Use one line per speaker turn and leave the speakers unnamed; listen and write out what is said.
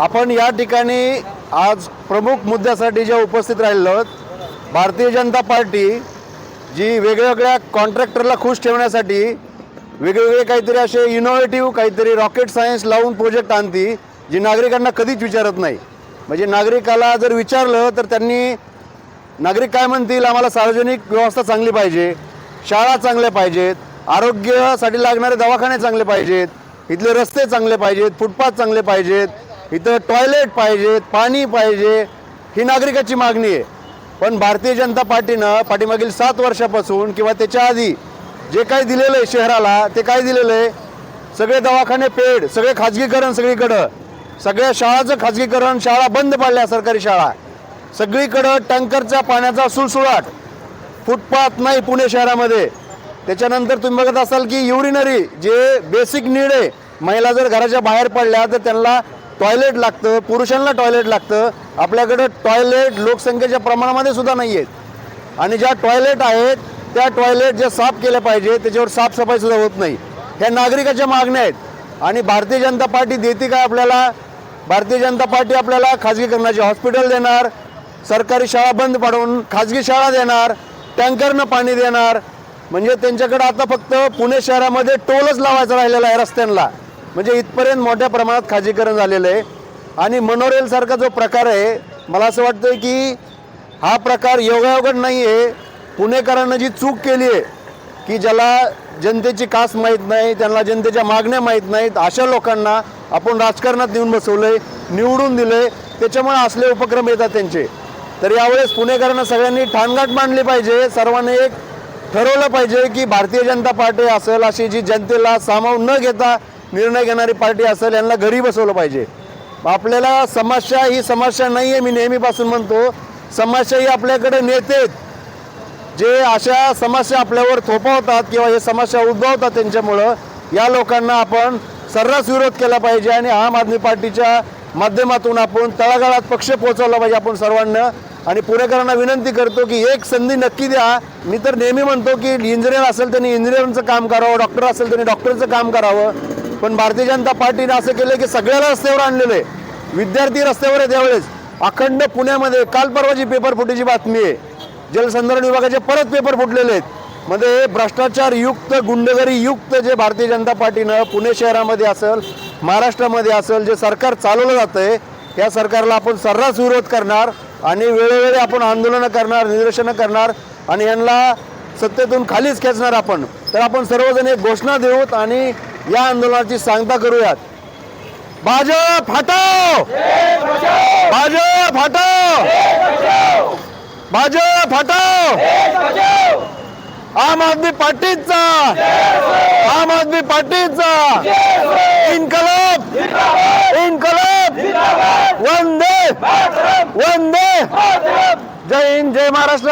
आपण या ठिकाणी आज प्रमुख मुद्द्यासाठी ज्या उपस्थित राहिलो आहोत, भारतीय जनता पार्टी जी वेगवेगळ्या कॉन्ट्रॅक्टरला खुश ठेवण्यासाठी वेगवेगळे काहीतरी असे इनोव्हेटिव्ह काहीतरी रॉकेट सायन्स लावून प्रोजेक्ट आणती जी नागरिकांना कधीच विचारत नाही. म्हणजे नागरिकाला जर विचारलं तर त्यांनी नागरिक काय म्हणतील? आम्हाला सार्वजनिक व्यवस्था चांगली पाहिजे शाळा चांगल्या पाहिजेत आरोग्यासाठी लागणारे दवाखाने चांगले पाहिजेत इथले रस्ते चांगले पाहिजेत फुटपाथ चांगले पाहिजेत इथं टॉयलेट पाहिजेत पाणी पाहिजे ही नागरिकाची मागणी आहे. पण भारतीय जनता पार्टीनं पाठीमागील सात वर्षापासून किंवा त्याच्या आधी जे काही दिलेलं आहे शहराला ते काय दिलेलं आहे? सगळे दवाखाने पेड सगळे खाजगीकरण सगळीकडं. सगळ्या शाळाचं खाजगीकरण शाळा बंद पाडल्या सरकारी शाळा. सगळीकडं टँकरच्या पाण्याचा सुळसुळाट. फुटपाथ नाही पुणे शहरामध्ये. त्याच्यानंतर तुम्ही बघत असाल की युरिनरी जे बेसिक नीड आहे महिला जर घराच्या बाहेर पडल्या तर त्यांना टॉयलेट लागतं पुरुषांना टॉयलेट लागतं. आपल्याकडं टॉयलेट लोकसंख्येच्या प्रमाणामध्ये सुद्धा नाही आहेत आणि ज्या टॉयलेट आहेत त्या टॉयलेट ज्या साफ केल्या पाहिजे त्याच्यावर साफसफाई सुद्धा होत नाही. ह्या नागरिकाच्या मागण्या आहेत. आणि भारतीय जनता पार्टी देते काय आपल्याला? भारतीय जनता पार्टी आपल्याला खाजगीकरणाचे हॉस्पिटल देणार सरकारी शाळा बंद पाडून खाजगी शाळा देणार टँकरनं पाणी देणार. म्हणजे त्यांच्याकडे आता फक्त पुणे शहरामध्ये टोलच लावायचा राहिलेला आहे रस्त्यांना. म्हणजे इथपर्यंत मोठ्या प्रमाणात खाजगीकरण झालेलं आहे. आणि मनोरेलसारखा जो प्रकार आहे मला असं वाटतं की हा प्रकार योगायोगड नाही आहे पुणेकरांना जी चूक केली आहे की ज्याला जनतेची कास माहीत नाही त्यांना जनतेच्या मागण्या माहीत नाहीत अशा लोकांना आपण राजकारणात नेऊन आहे निवडून दिले त्याच्यामुळे असले उपक्रम येतात त्यांचे. तर यावेळेस पुणेकरांना सगळ्यांनी ठाणगाठ मांडली पाहिजे. सर्वांनी एक ठरवलं पाहिजे की भारतीय जनता पार्टी असेल अशी जी जनतेला सामावून न घेता निर्णय घेणारी पार्टी असेल यांना घरी बसवलं पाहिजे. आपल्याला समस्या ही समस्या नाही आहे मी नेहमीपासून म्हणतो. समस्या ही आपल्याकडे नेते आहेत. जे अशा समस्या आपल्यावर थोपवतात किंवा हे समस्या उद्भवतात त्यांच्यामुळं या लोकांना आपण सर्रास विरोध केला पाहिजे आणि आम आदमी पार्टीच्या माध्यमातून आपण तळागाळात पक्ष पोहोचवला पाहिजे आपण सर्वांना. आणि पुणेकरांना विनंती करतो की एक संधी नक्की द्या. मी तर नेहमी म्हणतो की इंजिनियर असेल त्यांनी इंजिनियरचं काम करावं डॉक्टर असेल त्यांनी डॉक्टरचं काम करावं. पण भारतीय जनता पार्टीने असं केलं की सगळ्याला रस्त्यावर आणलेलं आहे. विद्यार्थी रस्त्यावर आहेत त्यावेळेस अखंड पुण्यामध्ये काल परवाची पेपर फुटीची बातमी आहे. जलसंधारण विभागाचे परत पेपर फुटलेले आहेत. मध्ये भ्रष्टाचार युक्त गुंडगरी युक्त जे भारतीय जनता पार्टीनं पुणे शहरामध्ये असेल महाराष्ट्रामध्ये असेल जे सरकार चालवलं जातं आहे या सरकारला आपण सर्रास विरोध करणार आणि वेळोवेळी आपण आंदोलनं करणार निदर्शनं करणार आणि यांना सत्तेतून खालीच खेचणार आपण. तर आपण सर्वजण एक घोषणा देऊत आणि या आंदोलनाची सांगता करूयात. भाजप हटाव! भाजप हटाव! भाजप हटाव! आम आदमी पार्टीचा! आम आदमी पार्टीचा! इन्कलाब! इन्कलाब! वंदे! वंदे! जय हिंद जय महाराष्ट्र!